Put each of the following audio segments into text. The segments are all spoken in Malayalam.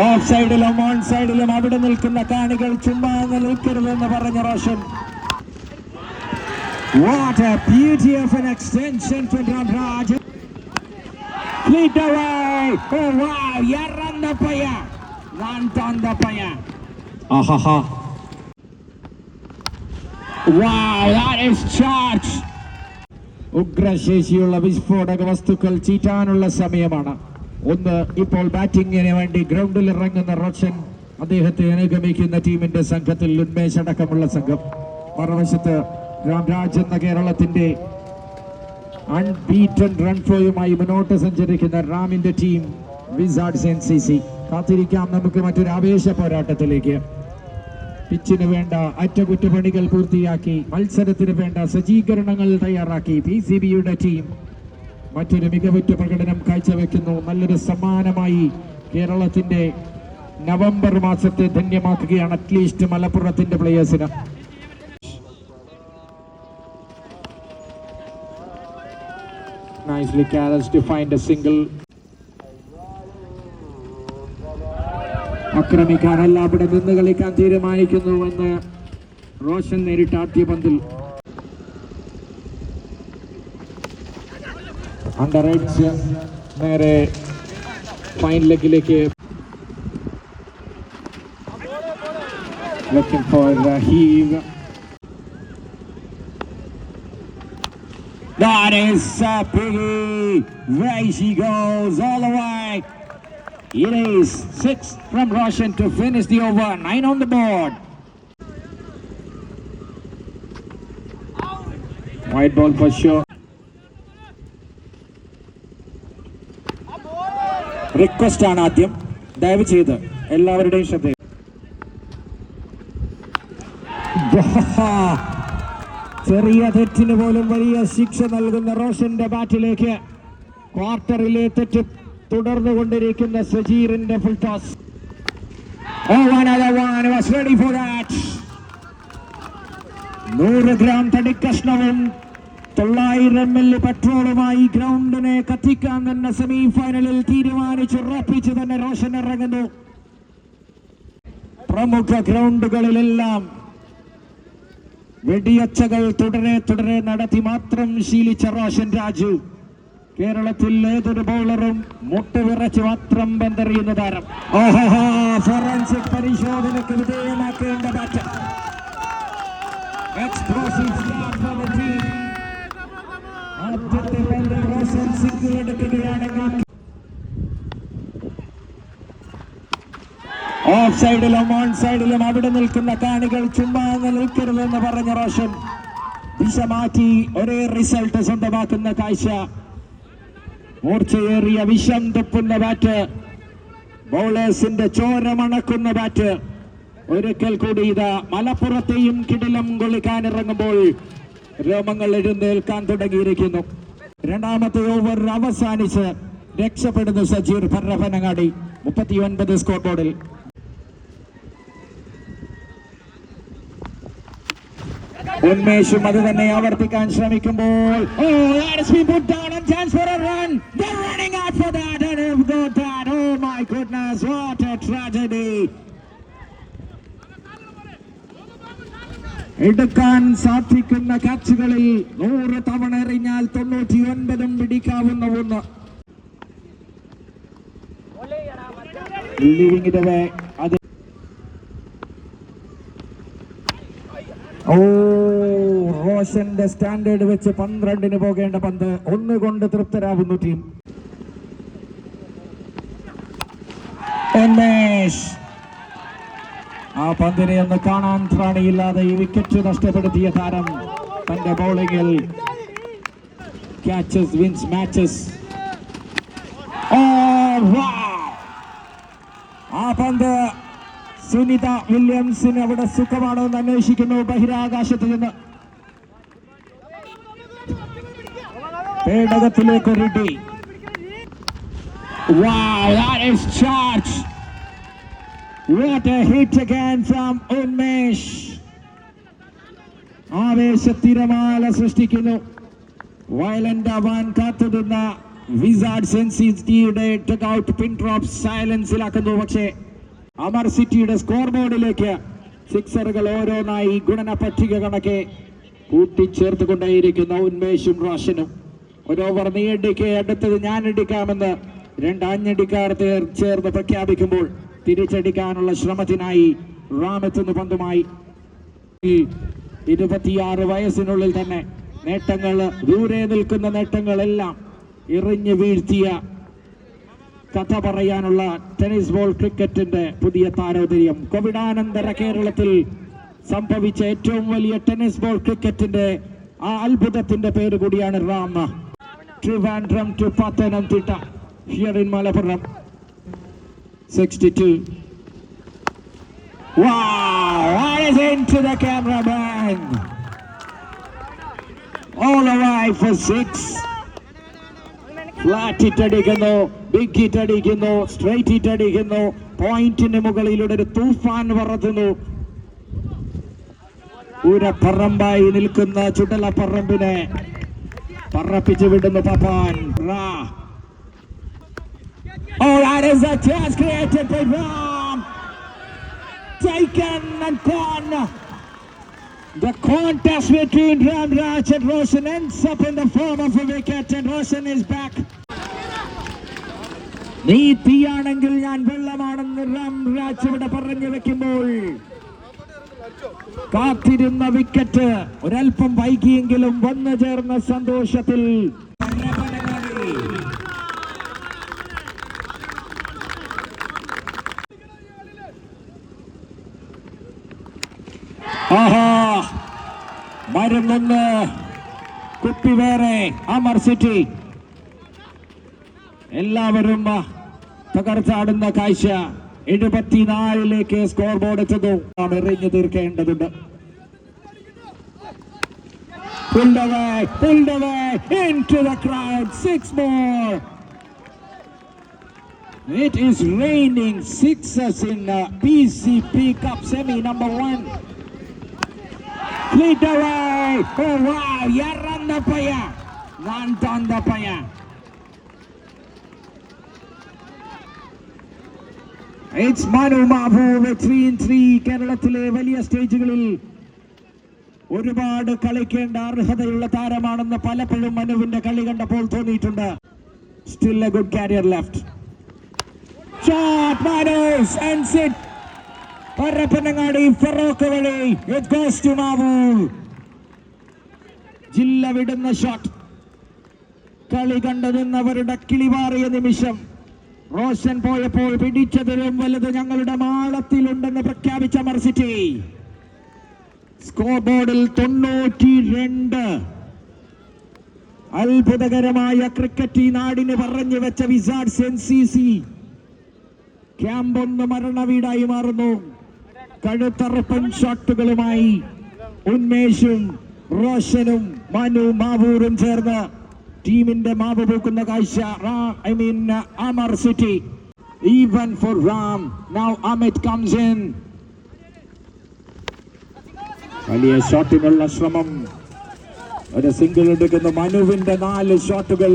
ഓഫ് സൈഡിലും ഓൺ സൈഡിലും അവിടെ നിൽക്കുന്ന കാണികൾ ചുമ്മാ നിൽക്കരുതെന്ന് പറഞ്ഞ Roshan what a beauty of an extension from Raj fleet away oh wow യറന്ന പയ്യ വാൻ തന്ത പയ്യ aha wow that is charge ഉഗ്രശേഷിയുള്ള വിസ്ഫോടക വസ്തുക്കൾ ചീറ്റാനുള്ള സമയമാണ്. ഒന്ന് ഇപ്പോൾ ബാറ്റിംഗിന് വേണ്ടി ഗ്രൗണ്ടിൽ ഇറങ്ങുന്ന റോഷൻ അദ്ദേഹത്തെ അനുഗമിക്കുന്ന ടീമിന്റെ സംഘത്തിൽ ഉന്മേഷ് അടക്കമുള്ള സംഘം. മറുവശത്ത് രാംരാജ് എന്ന കേരളത്തിന്റെ അൺബീറ്റൺ റൺ ഫ്ലോയുമായി മുന്നോട്ട് സഞ്ചരിക്കുന്ന റാമിന്റെ team wizards N C C കാത്തിരിക്കാം നമുക്ക് മറ്റൊരു ആവേശ പോരാട്ടത്തിലേക്ക്. പിച്ചിന് വേണ്ട അറ്റകുറ്റപ്പണികൾ പൂർത്തിയാക്കി മത്സരത്തിന് വേണ്ട സജ്ജീകരണങ്ങൾ തയ്യാറാക്കി പി സി ബിയുടെ ടീം മറ്റൊരു മികവുറ്റ പ്രകടനം കാഴ്ചവെക്കുന്നു. നല്ലൊരു സമ്മാനമായി കേരളത്തിന്റെ നവംബർ മാസത്തെ ധന്യമാക്കുകയാണ് അറ്റ്ലീസ്റ്റ് മലപ്പുറത്തിന്റെ പ്ലേയേഴ്സിന് Nicely Carrots to a single. ആക്രമിക്കാനല്ല അവിടെ നിന്ന് കളിക്കാൻ തീരുമാനിക്കുന്നുവെന്ന് റോഷൻ നേരിട്ടാട്ടിയ പന്തിൽ. അണ്ടർ എഡ്ജ് നേരെ ഫൈൻ ലെഗിലേക്ക് looking for the heave. That is a biggie. There she goes all the way. It is six from Roshan to finish the over. Nine on the board. White ball for sure. Request ആണ് ആദ്യം. ദയവ് ചെയ്ത് എല്ലാവരുടെയും ശ്രദ്ധ ചെറിയ തെറ്റിന് പോലും വലിയ ശിക്ഷ നൽകുന്ന റോഷന്റെ ബാറ്റിലേക്ക് ക്വാർട്ടറിലെ തെറ്റ് തുടർന്നു കൊണ്ടിരിക്കുന്ന സജീറിന്റെ ഫുൾ ടോസ് Oh. നൂറ് ഗ്രാം തടിക്കഷ്ണവും തൊള്ളായിരം എൽ പെട്രോളുമായി ഗ്രൗണ്ടിനെ കത്തിക്കാൻ തന്നെ സെമി ഫൈനലിൽ തീരുമാനിച്ചുറപ്പിച്ച് തന്നെ റോഷൻ ഇറങ്ങുന്നു. പ്രമുഖ ഗ്രൗണ്ടുകളിലെല്ലാം വെടിയച്ചകൾ തുടരെ തുടരെ നടത്തി മാത്രം ശീലിച്ച റോഷൻ രാജു. കേരളത്തിൽ ഏതൊരു ബൗളറും മുട്ടുവിറച്ച് മാത്രം ബന്ധറിയുന്ന താരം. ഓഹോ ഫോറൻസിക് പരിശോധനയ്ക്ക് വിധേയമാക്കേണ്ട bat Explosive start for the team. ആദ്യത്തെ പന്തിൽ റോഷൻ സിംഗ് എടുക്കുകയാണെങ്കിൽ ഓഫ് സൈഡിലും ഓൺ സൈഡിലും അവിടെ നിൽക്കുന്ന കാണികൾ ചുമ്മാ നിൽക്കരുതെന്ന് പറഞ്ഞ റോഷൻ. ദിശ മാറ്റി ഒരേ റിസൾട്ട് സ്വന്തമാക്കുന്ന കാഴ്ച. മൂർച്ചയേറിയ വിഷം തുപ്പുന്ന ബാറ്റ്. ബൗളേഴ്സിന്റെ ചോരമണക്കുന്ന ബാറ്റ്. ഒരിക്കൽ കൂടി ഇത് മലപ്പുറത്തെയും കിടിലം കൊള്ളിക്കാൻ ഇറങ്ങുമ്പോൾ രോമങ്ങൾ എഴുന്നേൽക്കാൻ തുടങ്ങിയിരിക്കുന്നു. രണ്ടാമത്തെ ഓവർ അവസാനിച്ച് രക്ഷപ്പെടുന്നു സജീർ ഭരണഭനങ്ങാടി മുപ്പത്തി ഒൻപത് സ്കോർ ബോർഡിൽ ഉന്മേഷും അത് തന്നെ ആവർത്തിക്കാൻ ശ്രമിക്കുമ്പോൾ. Oh, and chance for a run. They're running out for that and have got that. Oh my goodness, what a tragedy. എടുക്കാൻ സാധിക്കുന്ന കാച്ചുകളിൽ നൂറ് തവണ എറിഞ്ഞാൽ തൊണ്ണൂറ്റി ഒൻപതും പിടിക്കാവുന്ന ഒന്ന്. ഓ റോഷന്റെ സ്റ്റാൻഡേർഡ് വെച്ച് പന്ത്രണ്ടിന് പോകേണ്ട പന്ത് ഒന്ന് കൊണ്ട് തൃപ്തരാകുന്നു ടീം. ആ പന്തിനെ ഒന്ന് കാണാൻ ത്രാണിയില്ലാതെ ഈ വിക്കറ്റ് നഷ്ടപ്പെടുത്തിയ താരം തന്റെ ബൗളിംഗിൽ ക്യാച്ചസ് വിൻസ് മാച്ചസ് ആ പന്ത് സുനിത വില്യംസിന് അവിടെ സുഖമാണോ എന്ന് അന്വേഷിക്കുന്നു. ബഹിരാകാശത്ത് നിന്ന് പേടകത്തിലേക്ക് റിഡി Wow, that is charge. What a hit again from Unmesh. ആവേശത്തിരമാല സൃഷ്ടിക്കുന്നു. വയലന്റ് ആവാൻ കാത്തുനിന്ന വിസാർഡ് സെൻസിറ്റിയുടെ ഔട്ട് പിൻ ഡ്രോപ്പ് സൈലൻസിലാക്കുന്നു പക്ഷേ അമർ സിറ്റിയുടെ സ്കോർ ബോർഡിലേക്ക് സിക്സറുകൾ ഓരോന്നായി ഗുണന പട്ടിക കണക്കെ കൂട്ടിച്ചേർത്തുകൊണ്ടേയിരിക്കുന്ന ഉന്മേഷും റോഷനും. ഒരു ഓവർ നീ അടുത്തത് ഞാൻ അടിക്കാമെന്ന് രണ്ട് അഞ്ഞടിക്കാർ ചേർന്ന് പ്രഖ്യാപിക്കുമ്പോൾ തിരിച്ചടിക്കാനുള്ള ശ്രമത്തിനായി റാമെത്തുന്ന പന്തുമായി ഇരുപത്തിയാറ് വയസ്സിനുള്ളിൽ തന്നെ നേട്ടങ്ങൾ ദൂരെ നിൽക്കുന്ന നേട്ടങ്ങളെല്ലാം എറിഞ്ഞു വീഴ്ത്തിയ കഥ പറയാനുള്ള ടെന്നീസ് ബോൾ ക്രിക്കറ്റിന്റെ പുതിയ താരോദര്യം. കോവിഡാനന്തര കേരളത്തിൽ സംഭവിച്ച ഏറ്റവും വലിയ ടെന്നീസ് ബോൾ ക്രിക്കറ്റിന്റെ ആ അത്ഭുതത്തിന്റെ പേര് കൂടിയാണ് Ram. Trivandrum to Pathanamthitta. Here in Malappuram. Sixty two Wow! That is into the cameraman. All arrive for six. Flat ഇട്ടടിക്കുന്നു big hit അടിക്കുന്നു സ്ട്രൈറ്റ് ഹിറ്റ് അടിക്കുന്നു പോയിന്റിന് മുകളിലൂടെ ഒരു തൂഫാൻ പറത്തുന്നു പൂരപ്പറമ്പായി നിൽക്കുന്ന ചുടല പറമ്പിനെ പറപ്പിച്ചു വിടുന്നു പപ്പാൻ റാ right, is a chance created by Ram. Taken and gone. The contest between Ram Raj and Roshan ends up in the form of a wicket, and Roshan is back. നീ തീയാണെങ്കിൽ ഞാൻ വെള്ളമാണെന്ന് റാം രാജ് ഇവിടെ പറഞ്ഞു വെക്കുമ്പോൾ കാത്തിരുന്ന വിക്കറ്റ് ഒരൽപ്പം വൈകിയെങ്കിലും വന്നു ചേർന്ന സന്തോഷത്തിൽ കാര്യം തന്ന് കുപ്പി വേറെ അമർ സിറ്റി. എല്ലാവരും തകർച്ചാടുന്ന കാഴ്ച. എഴുപത്തിനാലിലേക്ക് സ്കോർ ബോർഡ് എത്തുന്നു. ആണ് എറിഞ്ഞു തീർക്കേണ്ടതുണ്ട്. It is raining sixes in uh, the PCP Cup semi number one. Fleet away. Oh wow, Yaranda Paya. Nantanda Paya. It's Manu with 3 in 3 കേരളത്തിലെ വലിയ സ്റ്റേജുകളിൽ ഒരുപാട് കളിക്കേണ്ട അർഹതയുള്ള താരമാണെന്ന് പലപ്പോഴും മനുവിന്റെ കളി കണ്ടപ്പോൾ തോന്നിയിട്ടുണ്ട് still a good career left shot manners and sit Parappanangadi Feroke വഴി ഇറ്റ് ഗോസ് ടു ജില്ല വിടുന്ന ഷോട്ട് കളി കണ്ടു നിന്നവരുടെ കിളിവാറിയ നിമിഷം. റോഷൻ പോയപ്പോൾ പിടിച്ചതിലും വലുത് ഞങ്ങളുടെ മാളത്തിലുണ്ടെന്ന് പ്രഖ്യാപിച്ച മർസിറ്റി സ്കോർ ബോർഡിൽ തൊണ്ണൂറ്റി രണ്ട് അത്ഭുതകരമായ ക്രിക്കറ്റ് ഈ നാടിന് പറഞ്ഞു വെച്ച വിസാർഡ്സ് എൻ സി സി. ക്യാമ്പൊന്ന് മരണവീടായി മാറുന്നു. കഴുത്തറപ്പൻ ഷോട്ടുകളുമായി ഉന്മേഷും റോഷനും മനു മാവൂരും ചേർന്ന് ടീമിന്റെ മാവ് പൂക്കുന്ന കാഴ്ച. I mean Amar city. Even for Ram now Amit comes in വലിയ ഷോട്ടിനുള്ള ശ്രമം. ഒരു സിംഗിൾ എടുക്കുന്ന മനുവിന്റെ നാല് ഷോട്ടുകൾ.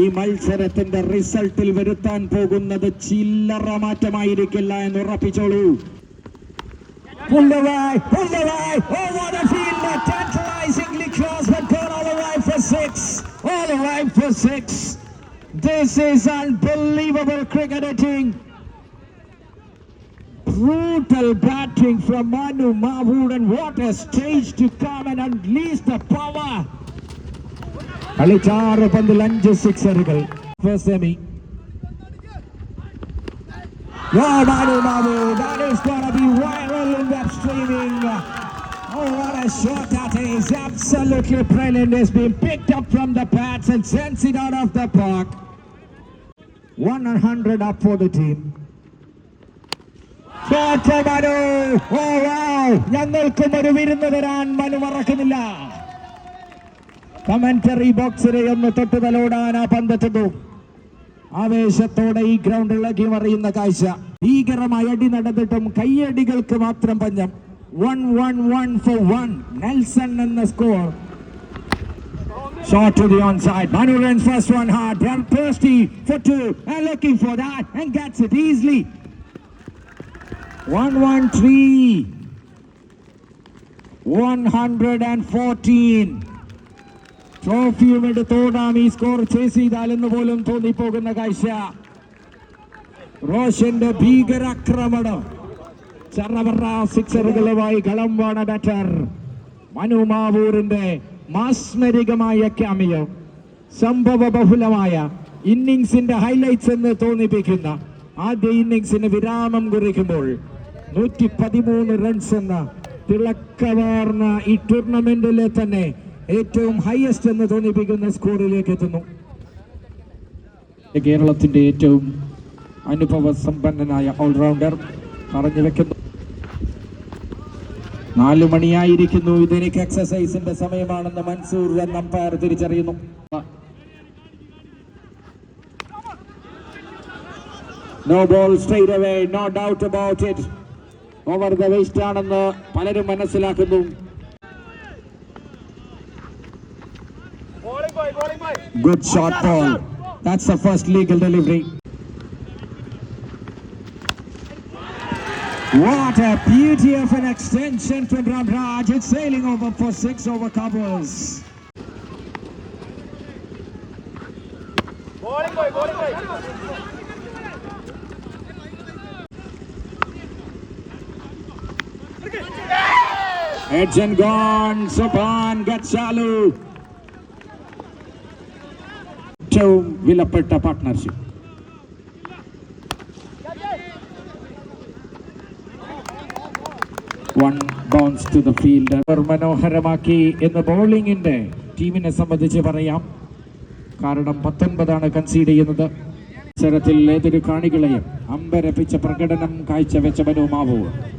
ഈ മത്സരത്തിന്റെ റിസൾട്ടിൽ വരുത്താൻ പോകുന്നത് ചില്ലറ മാറ്റമായിരിക്കില്ല എന്ന് ഉറപ്പിച്ചോളൂ. Pulled away, pulled away. Oh, what a field! Tantalizingly close, but gone all arrive for six. All arrive for six. This is unbelievable cricketing. Brutal batting from Manu Mahmood, and what a stage to come and unleash the power. കളിച്ചാറ് പന്തിൽ അഞ്ച് സിക്സറുകൾ first semi Oh, Manu Mamu, that is gonna be viral in web streaming. Oh, what a shot that is! Absolutely brilliant. It's been picked up from the pads and sends it out of the park. 100 up for the team. Shot for Manu. Oh, wow! ഞങ്ങൾക്കും ഒരു വിരുന്ന് തരാൻ മനു മറക്കുന്നില്ല കമന്ററി ബോക്സിനെ ഒന്ന് തൊട്ട് തലോടാൻ ആ പന്തെത്തുന്നു ആവേശത്തോടെ ഈ ഗ്രൗണ്ട് ഇളകി മറിയുന്ന കാഴ്ച ഭീകരമായ അടി നടന്നിട്ടും കയ്യടികൾക്ക് മാത്രം പഞ്ഞം one one one four one Nelson എന്ന score Shot to the onside. Manu runs first one hard. Run thirsty for two. And looking for that. And gets it easily. 1 1 3. 114. ട്രോഫിയും എടുത്തോടാം ഈ സ്കോർ ചേസ് ചെയ്താലെന്ന് പോലും തോന്നിപ്പോകുന്ന കാഴ്ച. റോഷന്റെ ഭീകരാക്രമണം. ചറവറ സിക്സറുകളുമായി കളം വാണ ബാറ്റർ മനു മാവൂറിന്റെ മാസ്മരികമായ ക്യാമിയോ സംഭവ ബഹുലമായ ഇന്നിങ്സിന്റെ ഹൈലൈറ്റ്സ് എന്ന് തോന്നിപ്പിക്കുന്ന ആദ്യ ഇന്നിങ്സിന് വിരാമം കുറിക്കുമ്പോൾ നൂറ്റി പതിമൂന്ന് റൺസ് എന്ന തിളക്കമാർന്ന ഈ ടൂർണമെന്റിലെ തന്നെ ഏറ്റവും ഹയസ്റ്റ് എന്ന് തോന്നിപ്പിക്കുന്ന സ്കോറിലേക്ക് എത്തുന്നു. കേരളത്തിന്റെ ഏറ്റവും അനുഭവ സമ്പന്നനായ ഓൾറൗണ്ടർ പറഞ്ഞു വെക്കുന്നു. നാലു മണിയായിരിക്കുന്നു. ഇതെനിക്ക് എക്സസൈസിന്റെ സമയമാണെന്ന് മൻസൂർ എന്ന അമ്പയർ തിരിച്ചറിയുന്നു. No ball straight away no doubt about it over the waist ആണെന്ന് പലരും മനസ്സിലാക്കുന്നു. Good shot Paul. That's the first legal delivery. What a beauty of an extension from Ramraj. It's sailing over for six over covers. Edge and gone. Sopan Gatsalu ഏറ്റവും വിലപ്പെട്ട partnership one bounce to the fielder മനോഹരമാക്കി എന്ന് ബൗളിങ്ങിന്റെ ടീമിനെ സംബന്ധിച്ച് പറയാം. കാരണം പത്തൊൻപതാണ് കൺസീഡ് ചെയ്യുന്നത്. മത്സരത്തിൽ ഏതൊരു കാണികളെയും അമ്പരപ്പിച്ച പ്രകടനം കാഴ്ചവെച്ച മനു മാവൂർ Wow,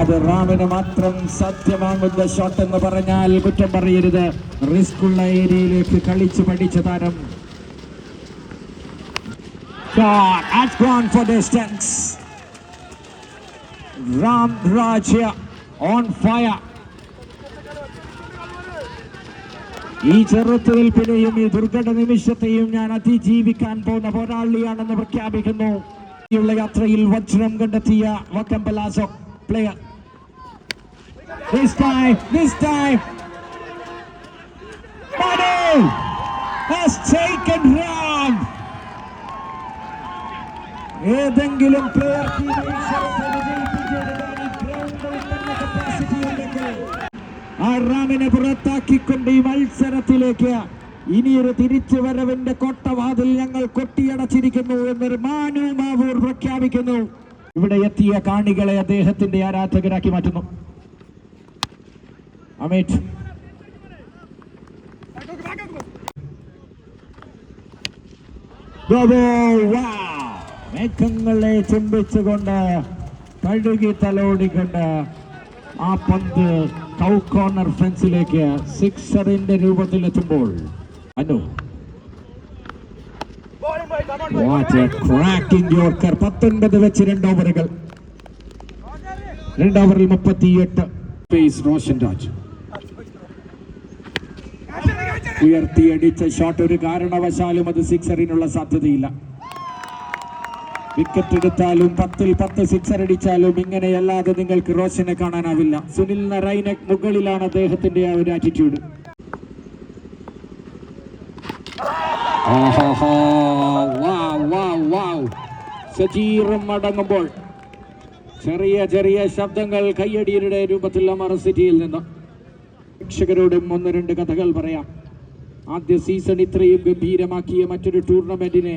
അത് റാമിന് മാത്രം സത്യമാകുന്ന ഷോട്ട് എന്ന് പറഞ്ഞാൽ കുറ്റം പറയരുത്. റിസ്ക് ഉള്ള ഏരിയയിലേക്ക് കളിച്ച് പഠിച്ച താരം. Shot has gone for. ഈ ചെറുത്തുനിൽപ്പിനെയും ഈ ദുർഘട നിമിഷത്തെയും ഞാൻ അതിജീവിക്കാൻ പോകുന്ന പോരാളിയാണെന്ന് പ്രഖ്യാപിക്കുന്നു. യാത്രയിൽ വജ്രം കണ്ടെത്തിയ വക്കമ്പലാസോ. Player This time, this time, Manu has taken round. ഏതെങ്കിലും പ്ലെയർ ആ റാമിനെ പുറത്താക്കിക്കൊണ്ട് ഈ മത്സരത്തിലേക്ക് ഇനിയൊരു തിരിച്ചുവരവിന്റെ കൊട്ടവാതിൽ ഞങ്ങൾ കൊട്ടിയടച്ചിരിക്കുന്നു എന്നൊരു മാനു മാവൂർ പ്രഖ്യാപിക്കുന്നു. ഇവിടെ എത്തിയ കാണികളെ അദ്ദേഹത്തിന്റെ ആരാധകരാക്കി മാറ്റുന്നു. അമിത്. മേഘങ്ങളെ ചുംബിച്ചുകൊണ്ട് കഴുകി തലോടിക്കൊണ്ട് ആ പന്ത് കൗ കോർണർ ഫെൻസിലേക്ക് സിക്സറിന്റെ രൂപത്തിലെത്തുമ്പോൾ അനു. Cracking yorker. പത്തൊൻപത് വെച്ച് രണ്ട് ഓവറുകൾ. രണ്ട് മുപ്പത്തിയെട്ട്. പേസ് റോഷൻ രാജ്. ഉയർത്തിയടിച്ച ഷോട്ട് ഒരു കാരണവശാലും അത് സിക്സറിനുള്ള സാധ്യതയില്ല. വിക്കറ്റ് എടുത്താലും പത്തിൽ പത്ത് സിക്സർ അടിച്ചാലും ഇങ്ങനെയല്ലാതെ നിങ്ങൾക്ക് റോഷനെ കാണാനാവില്ല. സുനിൽ നരൈനക് മുകളിലാണ് അദ്ദേഹത്തിന്റെ ആ ഒരു ആറ്റിറ്റ്യൂഡ് സജീറും മടങ്ങുമ്പോൾ ചെറിയ ചെറിയ ശബ്ദങ്ങൾ കയ്യടിയുടെ രൂപത്തിൽ അമർ സിറ്റിയിൽ നിന്ന്. പ്രേക്ഷകരോടും ഒന്ന് രണ്ട് കഥകൾ പറയാം. ആദ്യ സീസൺ ഇത്രയും ഗംഭീരമാക്കിയ മറ്റൊരു ടൂർണമെന്റിനെ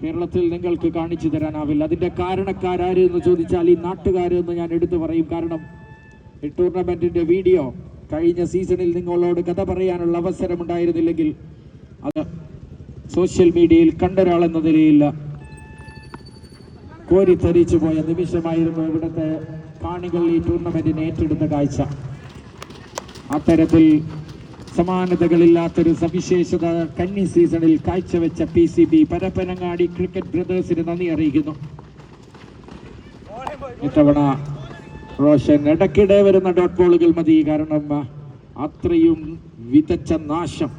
കേരളത്തിൽ നിങ്ങൾക്ക് കാണിച്ചു തരാനാവില്ല. അതിന്റെ കാരണക്കാരാര് എന്ന് ചോദിച്ചാൽ ഈ നാട്ടുകാരെന്ന് ഞാൻ എടുത്തു പറയും. കാരണം ഈ ടൂർണമെന്റിന്റെ വീഡിയോ കഴിഞ്ഞ സീസണിൽ നിങ്ങളോട് കഥ പറയാനുള്ള അവസരം ഉണ്ടായിരുന്നില്ലെങ്കിൽ അത് സോഷ്യൽ മീഡിയയിൽ കണ്ടൊരാൾ എന്ന നിലയിൽ കോരിത്തരിച്ചു പോയ നിമിഷമായിരുന്നു ഇവിടുത്തെ കാണികൾ ഈ ടൂർണമെന്റിന് ഏറ്റെടുത്ത കാഴ്ച. അത്തരത്തിൽ സമാനതകളില്ലാത്തൊരു സവിശേഷത കന്നി സീസണിൽ കാഴ്ചവെച്ച P C B Parappanangadi cricket ബ്രദേഴ്സിന് നന്ദി അറിയിക്കുന്നു. ഇത്തവണ റോഷൻ ഇടയ്ക്കിടെ വരുന്ന ഡോട്ട് ബോളുകൾ മതി. കാരണം അത്രയും വിതച്ച നാശം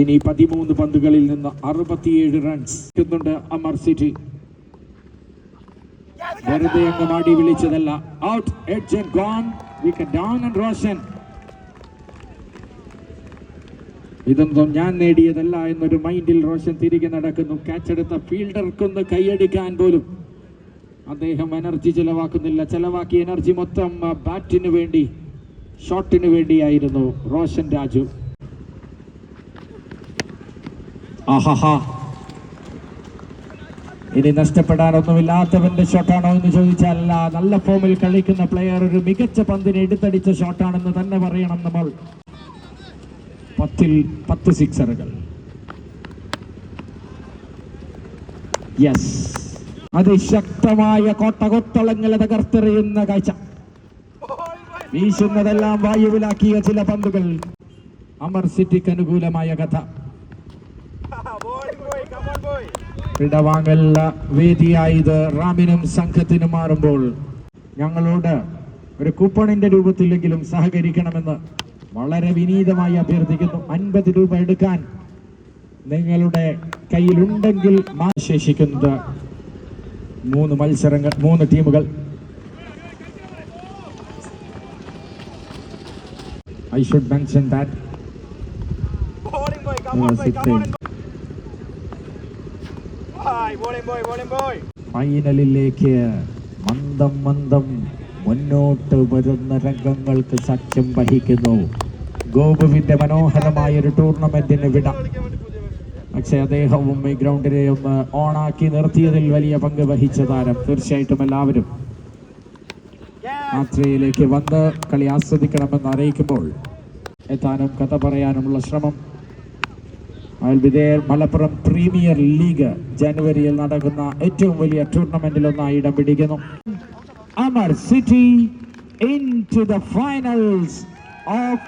ഇനി പതിമൂന്ന് പന്തുകളിൽ നിന്ന് അറുപത്തിയേഴ് റൺസ് എത്തുന്നുണ്ട് അമർ സിറ്റി. വെറുതെ അങ്ങ് മാടി വിളിച്ചതല്ല. Out edge and gone wicket down and Roshan ഇതൊന്നും ഞാൻ നേടിയതല്ല എന്നൊരു മൈൻഡിൽ റോഷൻ തിരികെ നടക്കുന്നു. ക്യാച്ച് എടുത്ത ഫീൽഡർക്കൊന്ന് കൈയടിക്കാൻ പോലും. അദ്ദേഹം എനർജി ചെലവാക്കുന്നില്ല. ചെലവാക്കിയ എനർജി മൊത്തം ബാറ്റിന് വേണ്ടി ഷോട്ടിന് വേണ്ടിയായിരുന്നു റോഷൻ രാജു. ആഹാഹാ. ഇനി നഷ്ടപ്പെടാനൊന്നുമില്ലാത്തവന്റെ ഷോട്ടാണോ എന്ന് ചോദിച്ചാൽ നല്ല ഫോമിൽ കളിക്കുന്ന പ്ലെയർ ഒരു മികച്ച പന്തിനെ എടുത്തടിച്ച ഷോട്ടാണെന്ന് തന്നെ പറയണം നമ്മൾ. പത്തിൽ പത്ത് സിക്സറുകൾ യെസ് അതിശക്തമായ കോട്ടകൊത്തളങ്ങളെ തകർത്തെറിയുന്ന കാഴ്ച. വീശുന്നതെല്ലാം വായുവിലാക്കിയ ചില പന്തുകൾ. അമർ സിറ്റിക്ക് അനുകൂലമായ കഥ. ഇടവാങ്ങൽ വേദിയായത് റാമിനും സംഘത്തിനും മാറുമ്പോൾ ഞങ്ങളോട് ഒരു കൂപ്പണിന്റെ രൂപത്തിലെങ്കിലും സഹകരിക്കണമെന്ന് വളരെ വിനീതമായി അഭ്യർത്ഥിക്കുന്നു. അൻപത് രൂപ എടുക്കാൻ നിങ്ങളുടെ കയ്യിലുണ്ടെങ്കിൽ ശേഷിക്കുന്നത് മൂന്ന് മത്സരങ്ങൾ മൂന്ന് ടീമുകൾ. ഐ ഷുഡ് മെൻഷൻ ദാറ്റ് ഫൈനലിലേക്ക് മന്ദം മന്ദം മുന്നോട്ട് വരുന്ന രംഗങ്ങൾക്ക് സാക്ഷ്യം വഹിക്കുന്നു. ഗോപുവിന്റെ മനോഹരമായ ഒരു ടൂർണമെന്റിന് വിട. പക്ഷേ അദ്ദേഹവും ഈ ഗ്രൗണ്ടിനെ ഒന്ന് ഓണാക്കി നിർത്തിയതിൽ വലിയ പങ്ക് വഹിച്ച താരം തീർച്ചയായിട്ടും എല്ലാവരും ആത്രയിലേക്ക് വന്ന് കളി ആസ്വദിക്കണമെന്ന് അറിയിക്കുമ്പോൾ എത്താനും കഥ പറയാനുമുള്ള ശ്രമം മലപ്പുറം പ്രീമിയർ ലീഗ് ജനുവരിയിൽ നടക്കുന്ന ഏറ്റവും വലിയ ടൂർണമെന്റിൽ ഒന്നായി ഇടം പിടിക്കുന്നു. Amar city in to the finals of